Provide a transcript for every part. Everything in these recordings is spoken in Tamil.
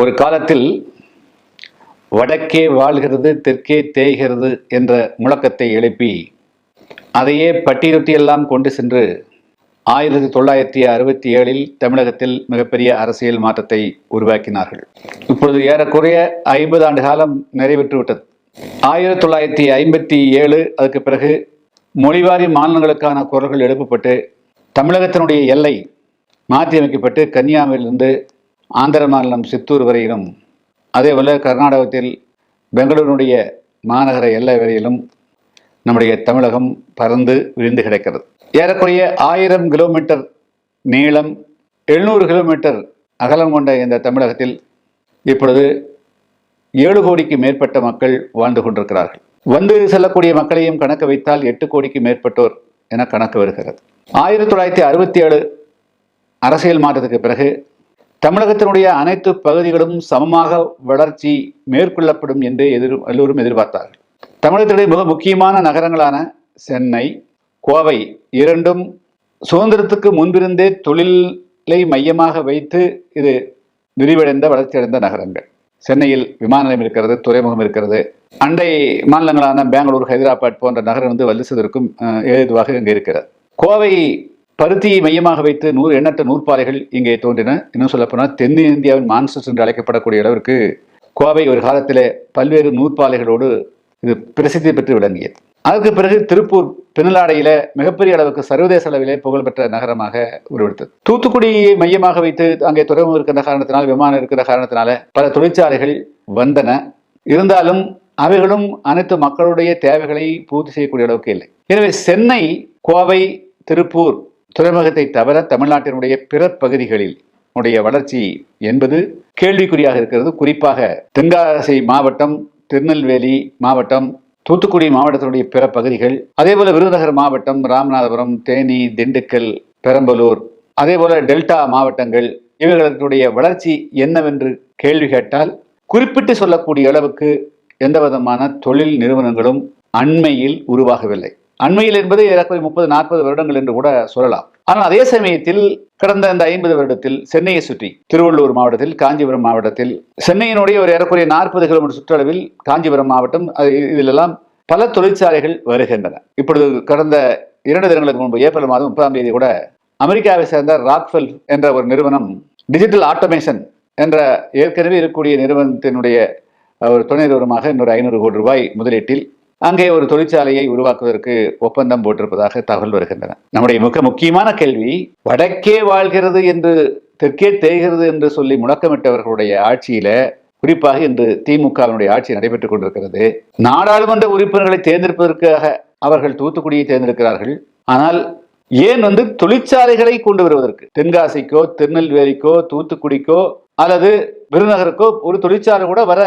ஒரு காலத்தில் வடக்கே வாழ்கிறது தெற்கே தேய்கிறது என்ற முழக்கத்தை எழுப்பி அதையே பட்டியலொட்டியெல்லாம் கொண்டு சென்று ஆயிரத்தி தொள்ளாயிரத்தி அறுபத்தி ஏழில் தமிழகத்தில் மிகப்பெரிய அரசியல் மாற்றத்தை உருவாக்கினார்கள். இப்பொழுது ஏறக்குறைய ஐம்பது ஆண்டு காலம் நிறைவேற்று விட்டது. ஆயிரத்தி தொள்ளாயிரத்தி ஐம்பத்தி ஏழு அதுக்கு பிறகு மொழிவாரி மாநிலங்களுக்கான குரல்கள் எழுப்பப்பட்டு தமிழகத்தினுடைய எல்லை மாற்றியமைக்கப்பட்டு கன்னியாகுமரியிலிருந்து ஆந்திர மாநிலம் சித்தூர் வரையிலும் அதேபோல் கர்நாடகத்தில் பெங்களூருடைய மாநகர எல்லை வரையிலும் நம்முடைய தமிழகம் பறந்து விரிந்து கிடக்கிறது. ஏறக்குறைய ஆயிரம் கிலோமீட்டர் நீளம் எழுநூறு கிலோமீட்டர் அகலம் கொண்ட இந்த தமிழகத்தில் இப்பொழுது ஏழு கோடிக்கு மேற்பட்ட மக்கள் வாழ்ந்து கொண்டிருக்கிறார்கள். வந்து செல்லக்கூடிய மக்களையும் கணக்கு வைத்தால் எட்டு கோடிக்கு மேற்பட்டோர் என கணக்கு வருகிறது. ஆயிரத்தி தொள்ளாயிரத்தி அறுபத்தி ஏழு அரசியல் மாற்றத்துக்கு பிறகு தமிழகத்தினுடைய அனைத்து பகுதிகளும் சமமாக வளர்ச்சி மேற்கொள்ளப்படும் என்று எதிர் எல்லோரும் எதிர்பார்த்தார்கள். தமிழகத்தினுடைய மிக முக்கியமான நகரங்களான சென்னை கோவை இரண்டும் சுதந்திரத்துக்கு முன்பிருந்தே தொழிலை மையமாக வைத்து இது விரிவடைந்த வளர்ச்சியடைந்த நகரங்கள். சென்னையில் விமான நிலையம் இருக்கிறது துறைமுகம் இருக்கிறது. அண்டை மாநிலங்களான பெங்களூர் ஹைதராபாத் போன்ற நகரம் வந்து வலிசதற்கும் ஏதுவாக இங்கே இருக்கிறது. கோவை பருத்தியை மையமாக வைத்து நூறு எண்ணற்ற நூற்பாலைகள் இங்கே தோன்றின. இன்னும் சொல்லப்போனால் தென்னிந்தியாவின் மான்சஸ் என்று அழைக்கப்படக்கூடிய அளவிற்கு கோவை ஒரு காலத்தில் பல்வேறு நூற்பாலைகளோடு இது பிரசித்தி பெற்று விளங்கியது. அதற்கு பிறகு திருப்பூர் பின்னலாடையில மிகப்பெரிய அளவுக்கு சர்வதேச அளவிலே புகழ்பெற்ற நகரமாக உருவெடுத்தது. தூத்துக்குடியை மையமாக வைத்து அங்கே துறைமுகம் இருக்கிற காரணத்தினால் விமானம் இருக்கிற காரணத்தினால பல தொழிற்சாலைகள் வந்தன. இருந்தாலும் அவைகளும் அனைத்து மக்களுடைய தேவைகளை பூர்த்தி செய்யக்கூடிய அளவுக்கு இல்லை. எனவே சென்னை கோவை திருப்பூர் துறைமுகத்தை தவிர தமிழ்நாட்டினுடைய பிற பகுதிகளில் உடைய வளர்ச்சி என்பது கேள்விக்குறியாக இருக்கிறது. குறிப்பாக தென்காசி மாவட்டம் திருநெல்வேலி மாவட்டம் தூத்துக்குடி மாவட்டத்தினுடைய பிற பகுதிகள் அதேபோல விருதுநகர் மாவட்டம் ராமநாதபுரம் தேனி திண்டுக்கல் பெரம்பலூர் அதேபோல டெல்டா மாவட்டங்கள் இவர்களுடைய வளர்ச்சி என்னவென்று கேள்வி கேட்டால் குறிப்பிட்டு சொல்லக்கூடிய அளவுக்கு எந்த விதமான தொழில் நிறுவனங்களும் அண்மையில் உருவாகவில்லை. அண்மையில் என்பது ஏறக்குறைய முப்பது நாற்பது வருடங்கள் என்று கூட சொல்லலாம். ஆனால் அதே சமயத்தில் கடந்த அந்த ஐம்பது வருடத்தில் சென்னையை சுற்றி திருவள்ளூர் மாவட்டத்தில் காஞ்சிபுரம் மாவட்டத்தில் சென்னையினுடைய ஒரு ஏறக்குறைய நாற்பது கிலோமீட்டர் சுற்றளவில் காஞ்சிபுரம் மாவட்டம் அது இதிலெல்லாம் பல தொழிற்சாலைகள் வருகின்றன. இப்பொழுது கடந்த இரண்டு தினங்களுக்கு முன்பு ஏப்ரல் மாதம் முப்பதாம் தேதி கூட அமெரிக்காவை சேர்ந்த ராக்ஃபெல் என்ற ஒரு நிறுவனம் டிஜிட்டல் ஆட்டோமேஷன் என்ற ஏற்கனவே இருக்கக்கூடிய நிறுவனத்தினுடைய ஒரு துணை நிறுவனமாக இன்னொரு ஐநூறு கோடி ரூபாய் முதலீட்டில் அங்கே ஒரு தொழிற்சாலையை உருவாக்குவதற்கு ஒப்பந்தம் போட்டிருப்பதாக தகவல் வருகின்றன. நம்முடைய மிக முக்கியமான கேள்வி வடக்கே வாழ்கிறது என்று தெற்கே தேய்கிறது என்று சொல்லி முழக்கமிட்டவர்களுடைய ஆட்சியில குறிப்பாக இன்று திமுகவினுடைய ஆட்சி நடைபெற்றுக் கொண்டிருக்கிறது. நாடாளுமன்ற உறுப்பினர்களை தேர்ந்தெடுப்பதற்காக அவர்கள் தூத்துக்குடியை தேர்ந்தெடுக்கிறார்கள். ஆனால் ஏன் வந்து தொழிற்சாலைகளை கொண்டு வருவதற்கு? தென்காசிக்கோ திருநெல்வேலிக்கோ தூத்துக்குடிக்கோ அல்லது விருதுநகருக்கோ ஒரு தொழிற்சாலை கூட வர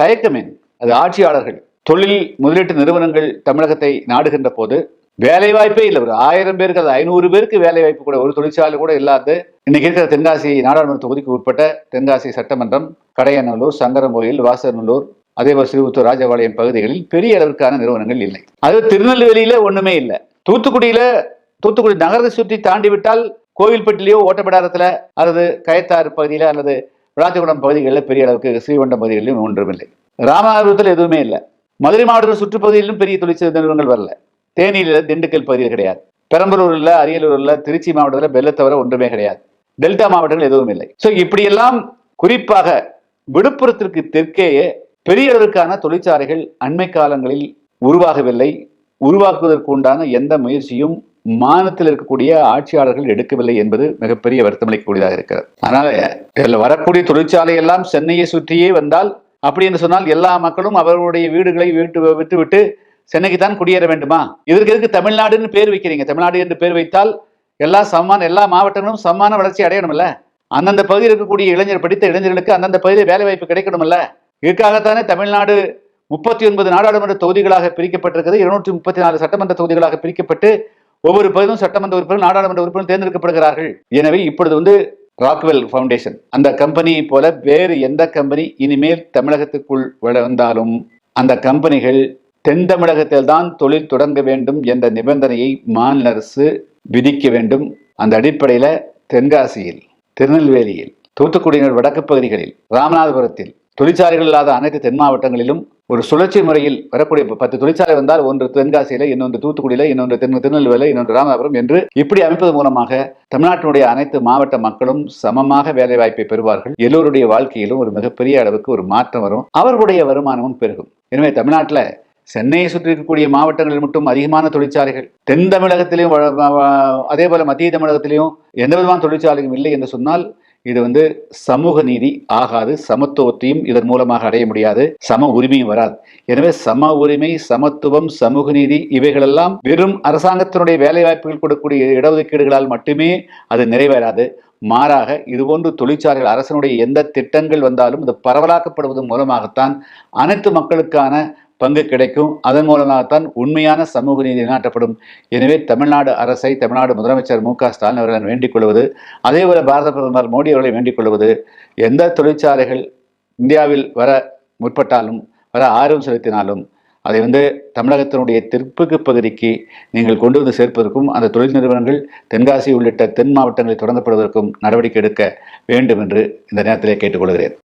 தயக்கமே அது ஆட்சியாளர்கள் தொழில் முதலீட்டு நிறுவனங்கள் தமிழகத்தை நாடுகின்ற போது வேலை வாய்ப்பே இல்லை. ஒரு ஆயிரம் பேருக்கு அது ஐநூறு பேருக்கு வேலை வாய்ப்பு கூட ஒரு தொழிற்சாலை கூட இல்லாத இன்னைக்கு இருக்கிற தென்காசி நாடாளுமன்ற தொகுதிக்கு உட்பட்ட தென்காசி சட்டமன்றம் கடையநல்லூர் சங்கரங்கோயில் வாசநல்லூர் அதேபோல் சிறுபுத்தூர் ராஜபாளையம் பகுதிகளில் பெரிய அளவிற்கான நிறுவனங்கள் இல்லை. அது திருநெல்வேலியில ஒண்ணுமே இல்லை. தூத்துக்குடியில தூத்துக்குடி நகரத்தை சுற்றி தாண்டி விட்டால் கோவில்பட்டிலேயோ ஓட்டப்பிடாரத்துல அல்லது கயத்தாறு பகுதியில அல்லது விளாத்திக்குளம் பகுதிகளில் பெரிய அளவுக்கு ஸ்ரீவண்டம் பகுதிகளிலும் ஒன்றுமில்லை. ராமநாதபுரத்தில் எதுவுமே இல்லை. மதுரை மாவட்டத்தில் சுற்றுப்பகுதியிலும் பெரிய தொழிற்சாலை நிறுவனங்கள் வரல. தேனியில் திண்டுக்கல் பகுதியில் கிடையாது. பெரம்பலூரில் அரியலூரில் திருச்சி மாவட்டத்தில் வெள்ள தவிர ஒன்றுமே கிடையாது. டெல்டா மாவட்டங்கள் எதுவும் இல்லை. ஸோ இப்படியெல்லாம் குறிப்பாக விழுப்புரத்திற்கு தெற்கேயே பெரிய அளவிற்கான தொழிற்சாலைகள் அண்மை காலங்களில் உருவாகவில்லை. உருவாக்குவதற்கு உண்டான எந்த முயற்சியும் மாநிலத்தில் இருக்கக்கூடிய ஆட்சியாளர்கள் எடுக்கவில்லை என்பது மிகப்பெரிய வருத்தமளிக்கக்கூடியதாக இருக்கிறது. அதனால இதில் வரக்கூடிய தொழிற்சாலை எல்லாம் சென்னையை சுற்றியே வந்தால் அப்படி என்று சொன்னால் எல்லா மக்களும் அவர்களுடைய வீடுகளை வீட்டு விட்டுவிட்டு சென்னைக்கு தான் குடியேற வேண்டுமா? இதற்கு எதுக்கு தமிழ்நாடுன்னு பேர் வைக்கிறீங்க? தமிழ்நாடு என்று பேர் வைத்தால் எல்லா சமமான எல்லா மாவட்டங்களும் சமமான வளர்ச்சி அடையணும்ல? அந்தந்த பகுதியில் இருக்கக்கூடிய இளைஞர் படித்த இளைஞர்களுக்கு அந்தந்த பகுதியில் வேலை வாய்ப்பு கிடைக்கணும்ல? இதுக்காகத்தானே தமிழ்நாடு முப்பத்தி ஒன்பது நாடாளுமன்ற தொகுதிகளாக பிரிக்கப்பட்டிருக்கிறது. இருநூற்றி முப்பத்தி நாலு சட்டமன்ற தொகுதிகளாக பிரிக்கப்பட்டு ஒவ்வொரு பகுதியும் சட்டமன்ற உறுப்பினர் நாடாளுமன்ற உறுப்பினர் தேர்ந்தெடுக்கப்படுகிறார்கள். எனவே இப்பொழுது வந்து ராக்வெல் ஃபவுண்டேஷன் அந்த கம்பெனியை போல வேறு எந்த கம்பெனி இனிமேல் தமிழகத்துக்குள் வந்தாலும் அந்த கம்பெனிகள் தென் தமிழகத்தில் தான் தொழில் தொடங்க வேண்டும் என்ற நிபந்தனையை மாநில அரசு விதிக்க வேண்டும். அந்த அடிப்படையில் தென்காசியில் திருநெல்வேலியில் தூத்துக்குடியினர் வடக்கு பகுதிகளில் ராமநாதபுரத்தில் தொழிற்சாலைகள் இல்லாத அனைத்து தென் மாவட்டங்களிலும் ஒரு சுழற்சி முறையில் வரக்கூடிய பத்து தொழிற்சாலை வந்தால் ஒன்று தென்காசியில இன்னொன்று தூத்துக்குடியில இன்னொன்று தென் திருநெல்வேலி இன்னொன்று ராமநாதபுரம் என்று இப்படி அமைப்பது மூலமாக தமிழ்நாட்டினுடைய அனைத்து மாவட்ட மக்களும் சமமாக வேலை வாய்ப்பை பெறுவார்கள். எல்லோருடைய வாழ்க்கையிலும் ஒரு மிகப்பெரிய அளவுக்கு ஒரு மாற்றம் வரும். அவர்களுடைய வருமானமும் பெருகும். எனவே தமிழ்நாட்டில் சென்னையை சுற்றி இருக்கக்கூடிய மாவட்டங்களில் மட்டும் அதிகமான தொழிற்சாலைகள் தென் தமிழகத்திலையும் அதே போல மத்திய தமிழகத்திலையும் எந்த விதமான தொழிற்சாலையும் இல்லை என்று சொன்னால் இது வந்து சமூக நீதி ஆகாது சமத்துவத்தையும் இதன் மூலமாக அடைய முடியாது சம உரிமையும் வராது. எனவே சம உரிமை சமத்துவம் சமூக நீதி இவைகளெல்லாம் வெறும் அரசாங்கத்தினுடைய வேலை வாய்ப்புகள் கொடுக்கக்கூடிய இடஒதுக்கீடுகளால் மட்டுமே அது நிறைவேறாது. மாறாக இதுபோன்று தொழிற்சாலைகள் அரசனுடைய எந்த திட்டங்கள் வந்தாலும் இது பரவலாக்கப்படுவதன் மூலமாகத்தான் அனைத்து மக்களுக்கான பங்கு கிடைக்கும். அதன் மூலமாகத்தான் உண்மையான சமூக நீதி நாட்டப்படும் எனவே தமிழ்நாடு அரசை தமிழ்நாடு முதலமைச்சர் மு க ஸ்டாலின் அவர்களை வேண்டிக் கொள்வது அதேபோல பாரத பிரதமர் மோடி அவர்களை வேண்டிக் கொள்வது எந்த தொழிற்சாலைகள் இந்தியாவில் வர முற்பட்டாலும் வர ஆர்வம் செலுத்தினாலும் அதை வந்து தமிழகத்தினுடைய தெற்கு பகுதிக்கு நீங்கள் கொண்டு வந்து சேர்ப்பதற்கும் அந்த தொழில் நிறுவனங்கள் தென்காசி உள்ளிட்ட தென் மாவட்டங்களில் தொடங்கப்படுவதற்கும் நடவடிக்கை எடுக்க வேண்டும் என்று இந்த நேரத்திலே கேட்டுக்கொள்கிறேன்